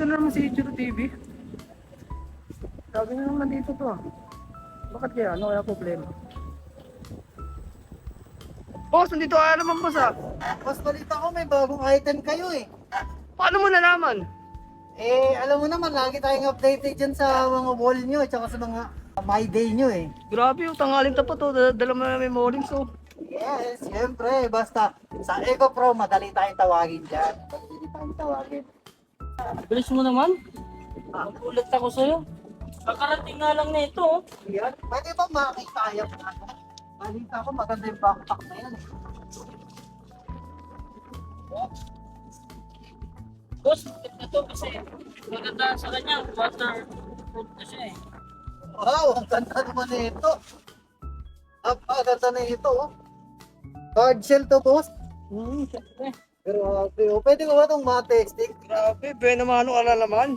Ito na naman si Ichiro TV. Sabi na naman dito to ah. Bakit kaya? Ano kaya problema? Boss, nandito ka naman boss ah. Mas balita ko may bagong item kayo eh. Paano mo nalaman? Eh, alam mo naman, lagi tayong updated dyan sa mga wall nyo, tsaka sa mga my day nyo eh. Grabe yung tanghaling tapat to. Dala, dala mo na may morning so. Yes, siyempre, basta sa Eco Pro, madali tayong tawagin dyan. Madali tayong tawagin. Bilis mo naman. Nagulat ako sa'yo. Kakarating nga lang na ito. oh. Yan, pwede ba makita ano? Balita ko, maganda yung backpack na yan. eh. Boss, maganda to kasi maganda sa kanya. Waterproof na siya eh. Wow, ang ganda naman na ito. Napakaganda na ito, oh. Card shell to, boss. Hmm, syempre. Grabe, oh. Pwede ko ba itong matesting? Grabe, Ben naman ano ka na naman.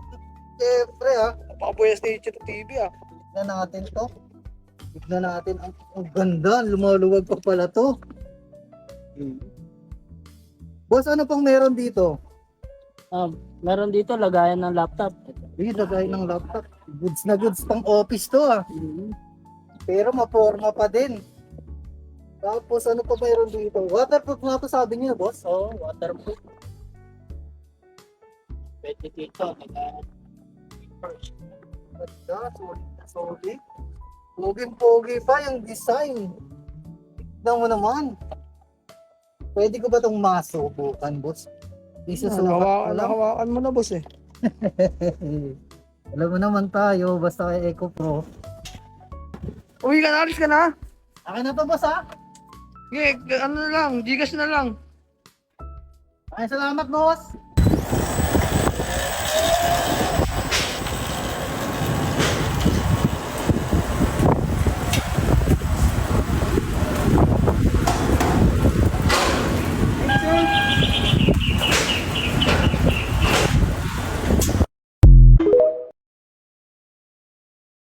Siyempre, ah. Napakapuyas ni Ichiro TV ah. Tignan natin to. Tignan natin. Ang, ang ganda. Lumaluwag pa pala to. Boss, ano pang meron dito? Um, meron dito lagayan ng laptop. Uy, lagay ng laptop. Goods na goods pang office to ah. Hmm. Pero maporma pa din. Tapos ano pa meron dito? Waterproof nga to sabi niyo, boss. Oo, waterproof. Pwede dito. Lagayan. First. Ganda, solid na solid. Poging-pogi pa yung design. Tignan mo naman. Pwede ko ba itong masubukan, boss? Isa sa Nakawakan, nakawakan mo na boss eh. Alam mo naman tayo, basta kay Eco Pro. Uwi ka na, alis ka na. Akin na to, boss, ha? Yeah, ano na lang, gigas na lang. Ay, salamat, boss.